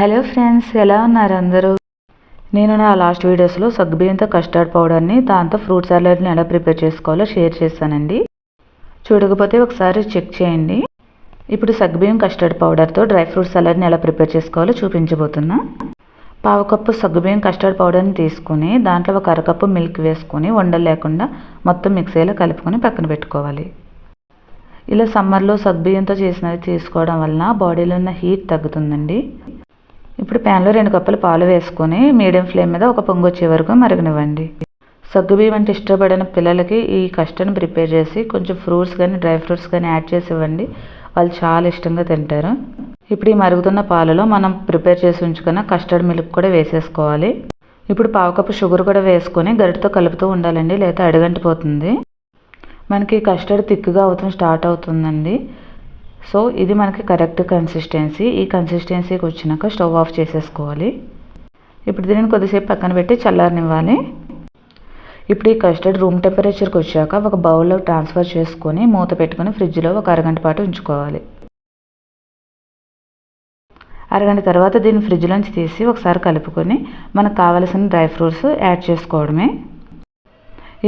Hello friends ఎలా ఉన్నారు అందరూ? నేను నా లాస్ట్ వీడియోస్లో సగ్గుబియ్యంతో కస్టర్డ్ పౌడర్ని దాంతో ఫ్రూట్ సలాడ్ని ఎలా ప్రిపేర్ చేసుకోవాలో షేర్ చేశానండి. చూడకపోతే ఒకసారి చెక్ చేయండి. ఇప్పుడు సగ్గుబియ్యం కస్టర్డ్ పౌడర్తో డ్రై ఫ్రూట్ సలాడ్ని ఎలా ప్రిపేర్ చేసుకోవాలో చూపించబోతున్నా. పావు కప్పు సగ్గుబియ్యం కస్టర్డ్ పౌడర్ని తీసుకుని దాంట్లో ఒక అరకప్పు మిల్క్ వేసుకొని ఉండలు లేకుండా మొత్తం మిక్సీలో కలుపుకొని పక్కన పెట్టుకోవాలి. ఇలా సమ్మర్లో సగ్గుబియ్యంతో చేసినది తీసుకోవడం వలన బాడీలో ఉన్న హీట్ తగ్గుతుందండి. ఇప్పుడు ప్యాన్లో రెండు కప్పులు పాలు వేసుకొని మీడియం ఫ్లేమ్ మీద ఒక పొంగు వచ్చే వరకు మరగనివ్వండి. సగ్గుబియ్యం అంటే ఇష్టపడిన పిల్లలకి ఈ కస్టర్డ్ని ప్రిపేర్ చేసి కొంచెం ఫ్రూట్స్ కానీ డ్రై ఫ్రూట్స్ కానీ యాడ్ చేసి ఇవ్వండి. వాళ్ళు చాలా ఇష్టంగా తింటారు. ఇప్పుడు ఈ మరుగుతున్న పాలలో మనం ప్రిపేర్ చేసి ఉంచుకున్న కస్టర్డ్ మిల్క్ కూడా వేసేసుకోవాలి. ఇప్పుడు పావు కప్పు షుగర్ కూడా వేసుకొని గరిటతో కలుపుతూ ఉండాలండి లేకపోతే అడుగంటిపోతుంది. మనకి కస్టర్డ్ థిక్గా అవుతుంది స్టార్ట్ అవుతుందండి. సో ఇది మనకి కరెక్ట్ కన్సిస్టెన్సీ ఈ కన్సిస్టెన్సీకి వచ్చినాక స్టవ్ ఆఫ్ చేసేసుకోవాలి. ఇప్పుడు దీనిని కొద్దిసేపు పక్కన పెట్టి చల్లారనివ్వాలి. ఇప్పుడు ఈ కస్టర్డ్ రూమ్ టెంపరేచర్కి వచ్చాక ఒక బౌల్లో ట్రాన్స్ఫర్ చేసుకొని మూత పెట్టుకొని ఫ్రిడ్జ్లో ఒక అరగంట పాటు ఉంచుకోవాలి. అరగంట తర్వాత దీన్ని ఫ్రిడ్జ్లోంచి తీసి ఒకసారి కలుపుకొని మనకు కావలసిన డ్రై ఫ్రూట్స్ యాడ్ చేసుకోవడమే.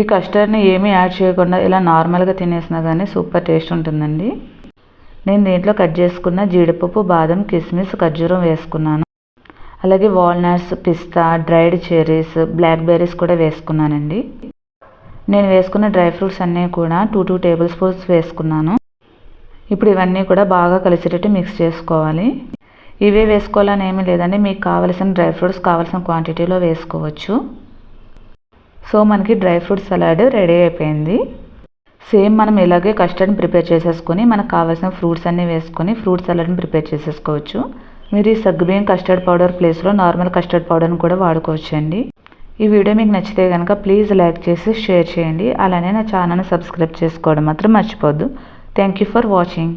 ఈ కస్టర్డ్ని ఏమీ యాడ్ చేయకుండా ఇలా నార్మల్గా తినేసినా కానీ సూపర్ టేస్ట్ ఉంటుందండి. నేను దీంట్లో కట్ చేసుకున్న జీడిపప్పు బాదం కిస్మిస్ ఖర్జూరం వేసుకున్నాను. అలాగే వాల్నట్స్ పిస్తా డ్రైడ్ చెర్రీస్ బ్లాక్ బెర్రీస్ కూడా వేసుకున్నానండి. నేను వేసుకున్న డ్రై ఫ్రూట్స్ అన్నీ కూడా టూ టూ టేబుల్ స్పూన్స్ వేసుకున్నాను. ఇప్పుడు ఇవన్నీ కూడా బాగా కలిసేటట్టు మిక్స్ చేసుకోవాలి. ఇవే వేసుకోవాలని ఏమీ లేదండి. మీకు కావలసిన డ్రై ఫ్రూట్స్ కావలసిన క్వాంటిటీలో వేసుకోవచ్చు. సో మనకి డ్రై ఫ్రూట్ సలాడ్ రెడీ అయిపోయింది. సేమ్ మనం ఇలాగే కస్టర్డ్ని ప్రిపేర్ చేసేసుకొని మనకు కావాల్సిన ఫ్రూట్స్ అన్నీ వేసుకొని ఫ్రూట్ సలాడ్ని ప్రిపేర్ చేసేసుకోవచ్చు. మీరు ఈ సగ్గుబియ్యం కస్టర్డ్ పౌడర్ ప్లేస్లో నార్మల్ కస్టర్డ్ పౌడర్ని కూడా వాడుకోవచ్చు అండి ఈ వీడియో మీకు నచ్చితే కనుక ప్లీజ్ లైక్ చేసి షేర్ చేయండి. అలానే నా ఛానల్ని సబ్స్క్రైబ్ చేసుకోవడం మాత్రం మర్చిపోద్దు. Thank you for watching.